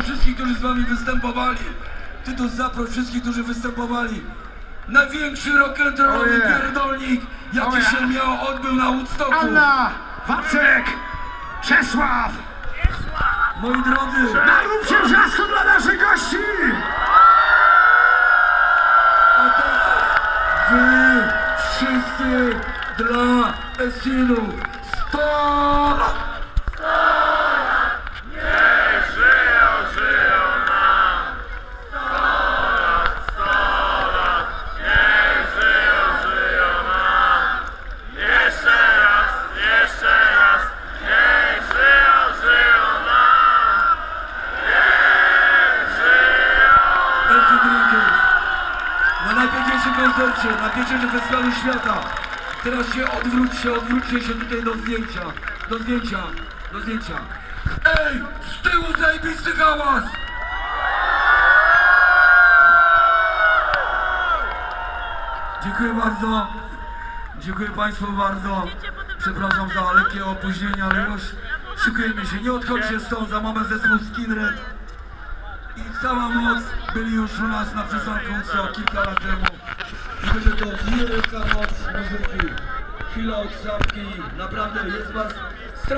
wszystkich, którzy z wami występowali. Tytus zaproś wszystkich, którzy występowali. Największy rock'n'rollowy Oje. pierdolnik, jaki Oje. się miał, odbył na Woodstocku. Anna, Wacek, Czesław, Moi drodzy, naróbcie wrzasku dla naszych gości! a teraz wy wszyscy dla Esinu. Sto lat! Koncercie, na pierwszym festiwalu świata. Teraz się odwróćcie, odwróćcie się tutaj do zdjęcia, do zdjęcia, do zdjęcia. Ej, z tyłu zajebisty hałas! Dziękuję bardzo. Dziękuję Państwu bardzo. Przepraszam za lekkie opóźnienie, ale już szykujemy się. Nie odchodźcie stąd, za moment zespół Skinred i cała noc byli już u nas na przystanku co kilka lat temu. Będzie to wielka moc muzyki. Chwila od zapki. Naprawdę jest Was strasznie.